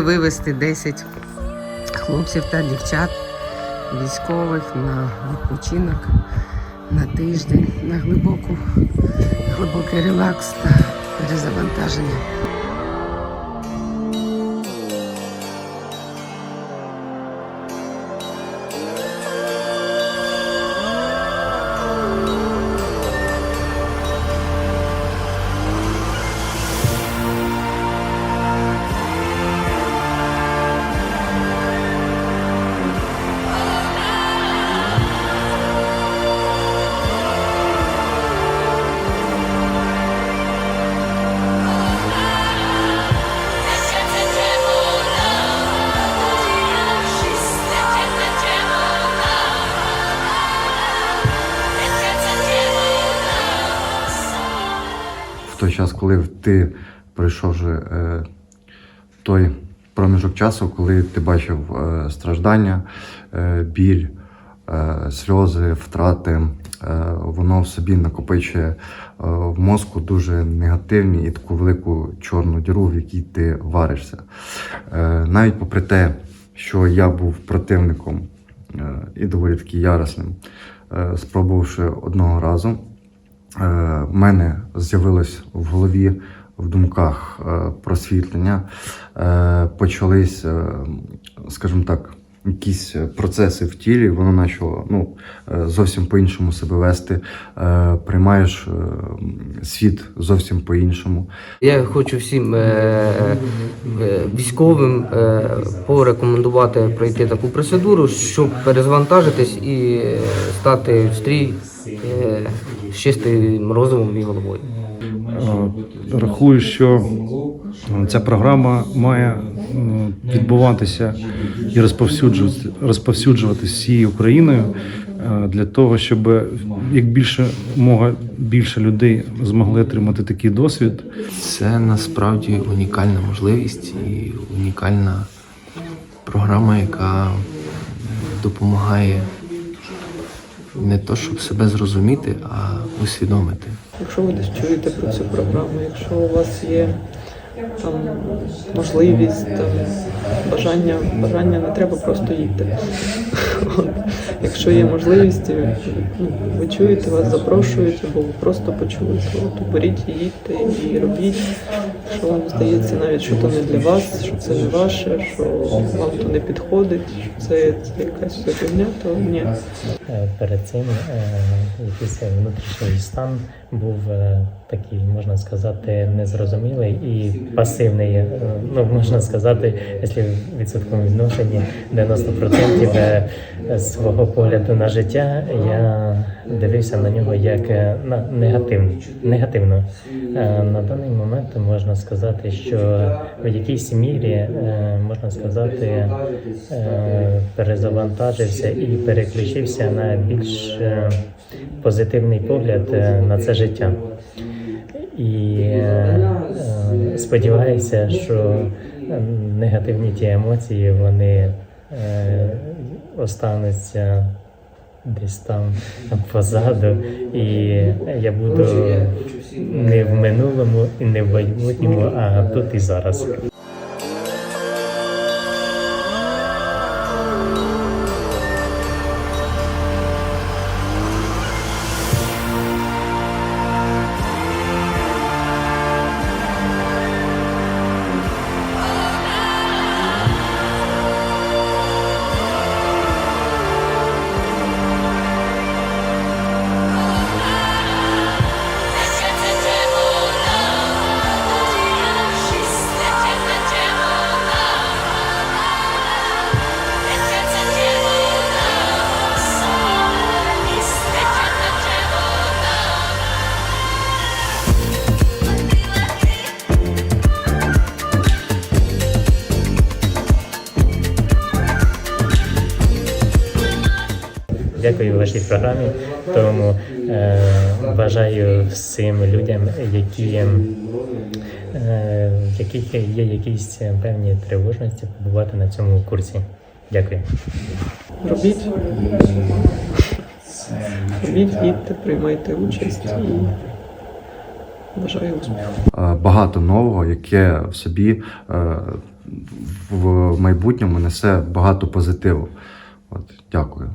вивезти 10 хлопців та дівчат військових на відпочинок на тиждень, на глибоку, глибокий релакс та перезавантаження. Той час, коли ти пройшов вже е, той проміжок часу, коли ти бачив е, страждання, е, біль, е, сльози, втрати, е, воно в собі накопичує е, в мозку дуже негативні і таку велику чорну діру, в якій ти варишся. Е, навіть попри те, що я був противником е, і доволі таки яросним, е, спробувавши одного разу, в мене з'явилось в голові, в думках е, просвітлення, е, почались, е, скажімо так, якісь процеси в тілі, воно почало ну, е, зовсім по-іншому себе вести, е, приймаєш е, світ зовсім по-іншому. Я хочу всім е, е, військовим е, порекомендувати пройти таку процедуру, щоб перезвантажитись і е, стати в стрій е, з чистим розумом і головою. Е, Рахую, що е, ця програма має е, відбуватися і розповсюджуватися, розповсюджуватися всією Україною для того, щоб як більше мога більше людей змогли отримати такий досвід. Це насправді унікальна можливість і унікальна програма, яка допомагає не то, щоб себе зрозуміти, а усвідомити. Якщо ви десь чуєте про цю програму, якщо у вас є там можливість, там, бажання, бажання не треба просто їдьте. Якщо є можливість, ну, ви чуєте, вас запрошують, або ви просто почули, то, беріть їдьте і робіть. Що вам здається, навіть що то не для вас, що це не ваше, що вам то не підходить, що це, це якась фігня, то ні. Е, перед цим е, якийсь внутрішній стан був е, такий, можна сказати, незрозумілий і пасивний. Е, Ну, можна сказати, якщо в відсотковому відношенні 90% е, свого погляду на життя я дивився на нього як на негативно. Е, На даний момент можна сказати, що в якійсь мірі можна сказати перезавантажився і переключився на більш позитивний погляд е, на це життя. І е, е, сподіваюся, що негативні ті емоції вони остануться десь там позаду, і я буду не в минулому і не в майбутньому, а тут і зараз. Дякую вашій програмі. Тому е, бажаю всім людям, які, е, яких є якісь певні тривожності, побувати на цьому курсі. Дякую. Робіть. Робіть, їдьте, приймайте участь і бажаю успіху. е, багато нового, яке в собі е, в майбутньому несе багато позитиву. От, дякую.